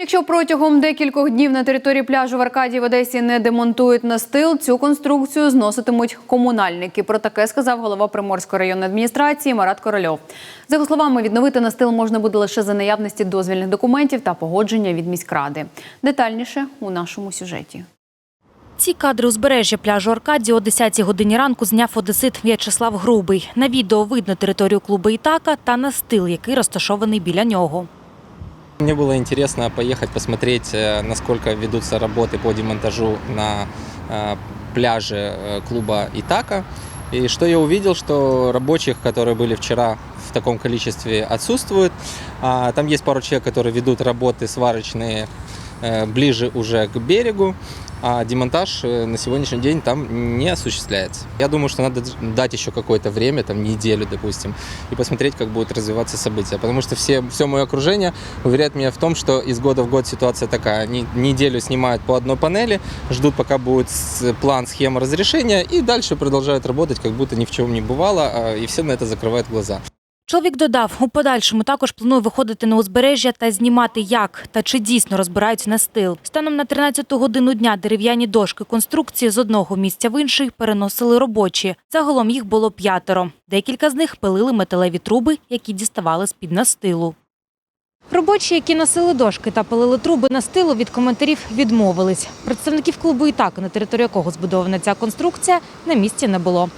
Якщо протягом декількох днів на території пляжу в Аркадії в Одесі не демонтують настил, цю конструкцію зноситимуть комунальники. Про таке сказав голова Приморської районної адміністрації Марат Корольов. За його словами, відновити настил можна буде лише за наявності дозвільних документів та погодження від міськради. Детальніше у нашому сюжеті. Ці кадри узбережжя пляжу Аркадії о 10 годині ранку зняв одесит В'ячеслав Грубий. На відео видно територію клубу Ітака та настил, який розташований біля нього. Мне было интересно поехать посмотреть, э, насколько ведутся работы по демонтажу на э, пляже э, клуба Итака. И что я увидел, что рабочих, которые были вчера в таком количестве, отсутствуют. А, Там есть пару человек, которые ведут работы сварочные э, ближе уже к берегу, а демонтаж э, на сегодняшний день там не осуществляется. Я думаю, что надо дать еще какое-то время, там неделю, допустим, и посмотреть, как будут развиваться события. Потому что все, все мое окружение уверяет меня в том, что из года в год ситуация такая. Они неделю снимают по одной панели, ждут, пока будет план, схема разрешения, и дальше продолжают работать, как будто ни в чем не бывало, а, и все на это закрывают глаза. Чоловік додав, у подальшому також планує виходити на узбережжя та знімати, як та чи дійсно розбирають настил. Станом на 13 годину дня дерев'яні дошки конструкції з одного місця в інший переносили робочі. Загалом їх було п'ятеро. Декілька з них пилили металеві труби, які діставали з-під настилу. Робочі, які носили дошки та пилили труби настилу, від коментарів відмовились. Представників клубу «Ітак», на території якого збудована ця конструкція, на місці не було.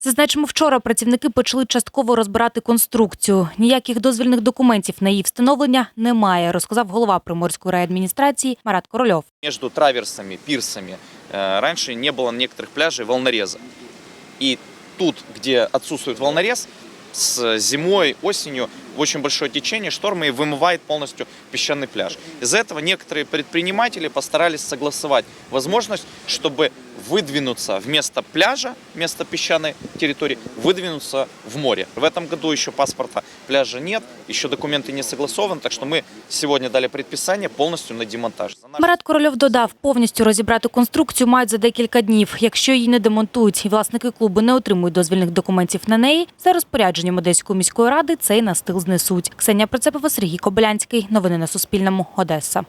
Зазначимо, вчора працівники почали частково розбирати конструкцію. Ніяких дозвільних документів на її встановлення немає, розказав голова Приморської райадміністрації Марат Корольов. Между траверсами, пирсами э, раньше не было на некоторых пляжей волнореза. И тут, где отсутствует волнорез, с зимой, осенью в очень большое течение штормы и вымывает полностью песчаный пляж. Из-за этого некоторые предприниматели постарались согласовать возможность, чтобы выдвинуться вместо пляжа, вместо песчаной территории, выдвинуться в море. В этом году еще паспорта пляжа нет, еще документы не согласованы, так что мы сегодня дали предписание полностью на демонтаж. За наш- Марат Корольов додав, повністю розібрати конструкцію мають за декілька днів. Якщо її не демонтують і власники клубу не отримують дозвільних документів на неї, за розпорядженням Одеської міської ради цей настил знесуть. Ксенія Процепова, Сергій Кобилянський. Новини на Суспільному. Одеса.